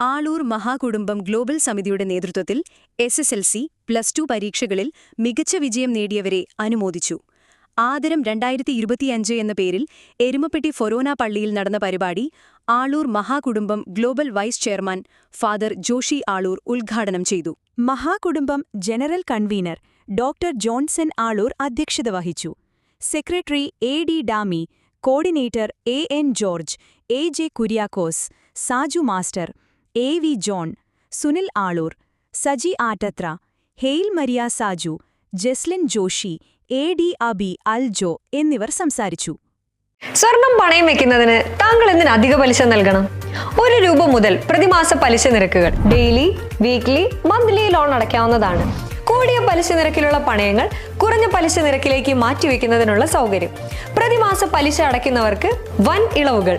Aloor മഹാകുടുംബം global സമിതിയുടെ നേതൃത്വത്തിൽ S S L C plus two പരീക്ഷകളിൽ മികച്ച വിജയം നേടിയവരെ അനുമോദിച്ചു. ആദരം രണ്ടായിരത്തി ഇരുപത്തിയഞ്ച് എന്ന പേരിൽ എരുമപ്പെട്ടി ഫൊറോന പള്ളിയിൽ നടന്ന പരിപാടി Aloor മഹാകുടുംബം global vice chairman father Joshy Aloor ഉദ്ഘാടനം ചെയ്തു. മഹാകുടുംബം general convener doctor Johnson Aloor അധ്യക്ഷത വഹിച്ചു. Secretary A D Dami coordinator A N George A J Kuriakose Saju master A V John Sunil Aloor Saji Attathra Hail Maria Saju Jaslin Joshy A D Abi Aljo എന്നിവർ സംസാരിച്ചു. സ്വർണം പണയം വെക്കുന്നതിന് താങ്കൾ എന്തിന് അധിക പലിശ നൽകണം? ഒരു രൂപ മുതൽ പ്രതിമാസ പലിശ നിരക്കുകൾ ഡെയിലി വീക്ക്ലി മന്ത്ലി ലോൺ അടയ്ക്കാവുന്നതാണ്. കൂടിയ പലിശ നിരക്കിലുള്ള പണയങ്ങൾ കുറഞ്ഞ പലിശ നിരക്കിലേക്ക് മാറ്റിവെക്കുന്നതിനുള്ള സൗകര്യം. പ്രതിമാസ പലിശ അടയ്ക്കുന്നവർക്ക് വൻ ഇളവുകൾ.